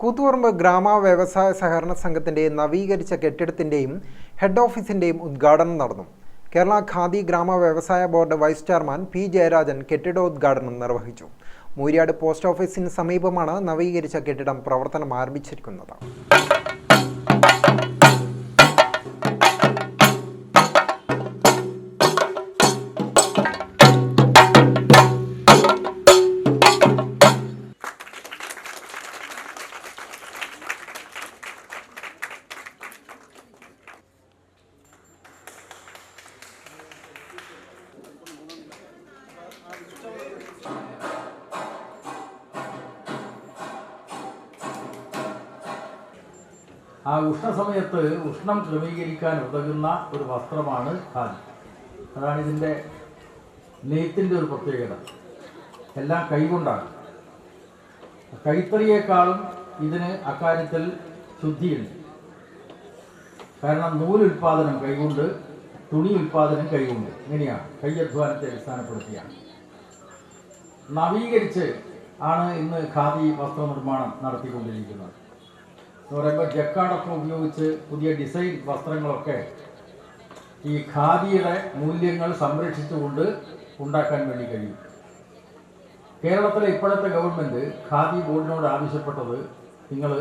കൂത്തുപറമ്പ് ഗ്രാമ വ്യവസായ സഹകരണ സംഘത്തിന്റെ നവീകരിച്ച കെട്ടിടത്തിന്റെയും ഹെഡ് ഓഫീസിന്റെയും ഉദ്ഘാടനം നടന്നു. കേരള ഖാദി ഗ്രാമ വ്യവസായ board vice chairman P Jayarajan കെട്ടിടോദ്ഘാടനം നിർവഹിച്ചു. മൂര്യാട് പോസ്റ്റ് ഓഫീസിന് സമീപമാണ് നവീകരിച്ച കെട്ടിടം പ്രവർത്തനം ആരംഭിച്ചിരിക്കുന്നത്. ആ ഉഷ്ണസമയത്ത് ഉഷ്ണം ക്രമീകരിക്കാൻ ഉതകുന്ന ഒരു വസ്ത്രമാണ് ഖാദി. അതാണ് ഇതിന്റെ നെയ്ത്തിന്റെ ഒരു പ്രത്യേകത. എല്ലാം കൈകൊണ്ടാണ്. കൈത്തറിയേക്കാളും ഇതിന് അക്കാര്യത്തിൽ ശുദ്ധിയുണ്ട്. കാരണം നൂലുൽപാദനം കൈകൊണ്ട് തുണി ഉൽപാദനം കൈകൊണ്ട്. ഇങ്ങനെയാണ്. കൈയധ്വാനത്തെ അടിസ്ഥാനപ്പെടുത്തിയാണ്. നവീകരിച്ച് ആണ് ഇന്ന് ഖാദി വസ്ത്രനിർമ്മാണം നടത്തിക്കൊണ്ടിരിക്കുന്നത്. എന്ന് പറയുമ്പോൾ ജക്കാടൊക്കെ ഉപയോഗിച്ച് പുതിയ ഡിസൈൻ വസ്ത്രങ്ങളൊക്കെ ഈ ഖാദിയുടെ മൂല്യങ്ങൾ സംരക്ഷിച്ചുകൊണ്ട് ഉണ്ടാക്കാൻ വേണ്ടി കഴിയും. കേരളത്തിലെ ഇപ്പോഴത്തെ ഗവൺമെന്റ് ഖാദി ബോർഡിനോട് ആവശ്യപ്പെട്ടത് നിങ്ങൾ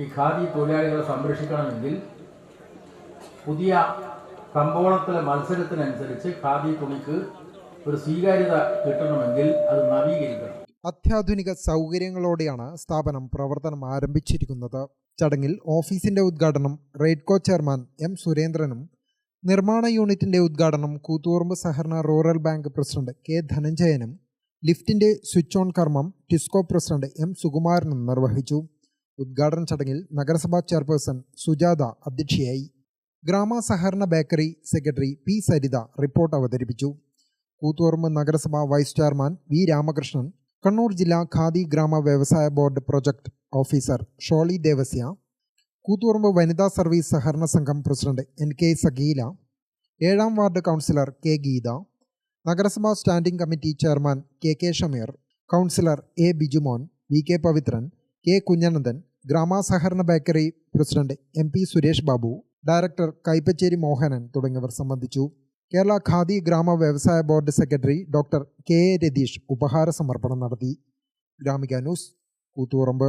ഈ ഖാദി തൊഴിലാളികളെ സംരക്ഷിക്കണമെങ്കിൽ പുതിയ കമ്പോളത്തിലെ മത്സരത്തിനനുസരിച്ച് ഖാദി തുണിക്ക് ഒരു സ്വീകാര്യത കിട്ടണമെങ്കിൽ അത് നവീകരിക്കണം. അത്യാധുനിക സൗകര്യങ്ങളോടെയാണ് സ്ഥാപനം പ്രവർത്തനം ആരംഭിച്ചിരിക്കുന്നത്. ചടങ്ങിൽ ഓഫീസിന്റെ ഉദ്ഘാടനം റെയ്ഡ്കോ ചെയർമാൻ എം സുരേന്ദ്രനും നിർമ്മാണ യൂണിറ്റിന്റെ ഉദ്ഘാടനം കൂത്തുപറമ്പ് സഹകരണ റൂറൽ ബാങ്ക് പ്രസിഡന്റ് കെ ധനഞ്ജയനും ലിഫ്റ്റിന്റെ സ്വിച്ച് ഓൺ കർമ്മം ടിസ്കോ പ്രസിഡന്റ് എം സുകുമാരനും നിർവഹിച്ചു. ഉദ്ഘാടന ചടങ്ങിൽ നഗരസഭാ ചെയർപേഴ്സൺ സുജാത അധ്യക്ഷയായി. ഗ്രാമ സഹകരണ bakery secretary P Saritha report അവതരിപ്പിച്ചു. കൂത്തുപറമ്പ് നഗരസഭാ vice chairman V Ramakrishnan Kannur ജില്ലാ ഖാദി ഗ്രാമ വ്യവസായ board project officer Sholy Devasya Koothuparamba വനിതാ സർവീസ് സഹകരണ സംഘം പ്രസിഡന്റ് എൻ കെ സഗീല ഏഴാം വാർഡ് കൗൺസിലർ കെ ഗീത നഗരസഭാ standing committee chairman K K Shameer councillor A Bijumon V K Pavithran K Kunhanandan ഗ്രാമസഹകരണ bakery president M P Suresh Babu director Kaippacheri Mohanan തുടങ്ങിയവർ സംബന്ധിച്ചു. കേരള ഖാദി ഗ്രാമ വ്യവസായ board secretary doctor K A Ratheesh ഉപഹാര സമർപ്പണം നടത്തി. Gramika news Koothuparamba.